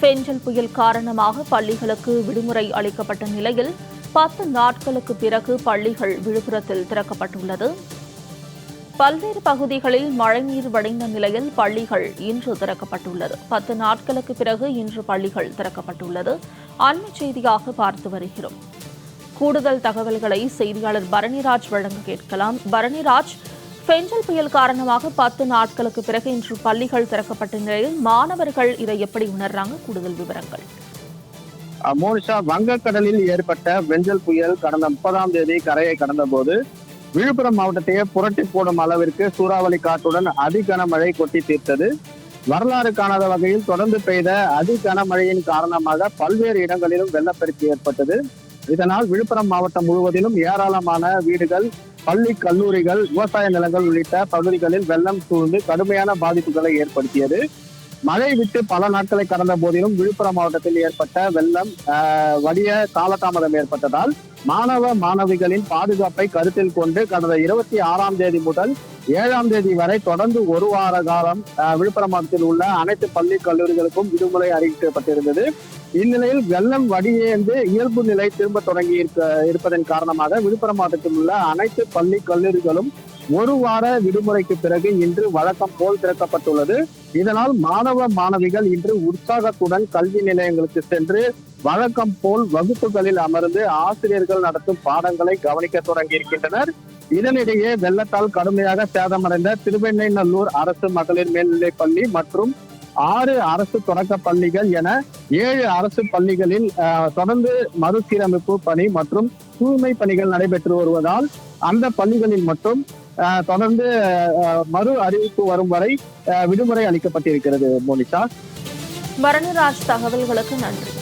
பெஞ்சல் புயல் காரணமாக பள்ளிகளுக்கு விடுமுறை அளிக்கப்பட்ட நிலையில் பத்து நாட்களுக்கு பிறகு பள்ளிகள் விழுப்புரத்தில் திறக்கப்பட்டுள்ளது. பல்வேறு பகுதிகளில் மழைநீர் வடிந்த நிலையில் பள்ளிகள் இன்று திறக்கப்பட்டுள்ளது. பத்து நாட்களுக்கு பிறகு இன்று பள்ளிகள் திறக்கப்பட்டுள்ளது. அண்மை செய்தியாக பார்த்து வருகிறோம். கூடுதல் தகவல்களை செய்தியாளர் பரணிராஜ் வழங்க கேட்கலாம். பரணிராஜ் பெஞ்சல் புயல் காரணமாக பத்து நாட்களுக்கு பிறகு இன்று பள்ளிகள் திறக்கப்பட்ட நிலையில் மாணவர்கள் இதை எப்படி உணர்றாங்க? கூடுதல் விவரங்கள். மோனிஷா வங்கக்கடலில் ஏற்பட்ட வெஞ்சல் புயல் கடந்த முப்பதாம் தேதி கரையை கடந்த போது விழுப்புரம் மாவட்டத்தையே புரட்டி போடும் அளவிற்கு சூறாவளி காற்றுடன் அதி கனமழை கொட்டி தீர்த்தது. வரலாறு காணாத வகையில் தொடர்ந்து பெய்த அதி கனமழையின் காரணமாக பல்வேறு இடங்களிலும் வெள்ளப்பெருக்கு ஏற்பட்டது. இதனால் விழுப்புரம் மாவட்டம் முழுவதிலும் ஏராளமான வீடுகள் பள்ளி கல்லூரிகள் விவசாய நிலங்கள் உள்ளிட்ட பகுதிகளில் வெள்ளம் சூழ்ந்து கடுமையான பாதிப்புகளை ஏற்படுத்தியது. மழை விட்டு பல நாட்களை கடந்த போதிலும் விழுப்புரம் மாவட்டத்தில் ஏற்பட்ட வெள்ளம் வடிய காலதாமதம் ஏற்பட்டதால் மாணவ மாணவிகளின் பாதுகாப்பை கருத்தில் கொண்டு கடந்த இருபத்தி ஆறாம் தேதி முதல் ஏழாம் தேதி வரை தொடர்ந்து ஒரு வார காலம் ஆஹ், விழுப்புரம் மாவட்டத்தில் உள்ள அனைத்து பள்ளி கல்லூரிகளுக்கும் விடுமுறை அறிவிக்கப்பட்டிருந்தது. இந்நிலையில் வெள்ளம் வடியேந்து இயல்பு நிலை திரும்ப தொடங்கி இருக்க இருப்பதன் காரணமாக விழுப்புரம் மாவட்டத்தில் உள்ள அனைத்து பள்ளி கல்லூரிகளும் ஒரு வார விடுமுறைக்கு பிறகு இன்று வழக்கம் போல் திறக்கப்பட்டுள்ளது. இதனால் மாணவ மாணவிகள் இன்று உற்சாகத்துடன் கல்வி நிலையங்களுக்கு சென்று வழக்கம் போல் வகுப்புகளில் அமர்ந்து ஆசிரியர்கள் நடத்தும் பாடங்களை கவனிக்க தொடங்கி இருக்கின்றனர் இதனிடையே வெள்ளத்தால் கடுமையாக சேதமடைந்த திருவெண்ணைநல்லூர் அரசு மகளிர் மேல்நிலைப் பள்ளி மற்றும் ஆறு அரசு தொடக்க பள்ளிகள் என ஏழு அரசு பள்ளிகளில் தொடர்ந்து மறுசீரமைப்பு பணி மற்றும் தூய்மை பணிகள் நடைபெற்று வருவதால் அந்த பள்ளிகளில் மட்டும் தொடர்ந்து மறு அறிவிப்பு வரும் வரை விடுமுறை அளிக்கப்பட்டிருக்கிறது மோனிஷா. பரணிராஜ் தகவல்களுக்கு நன்றி.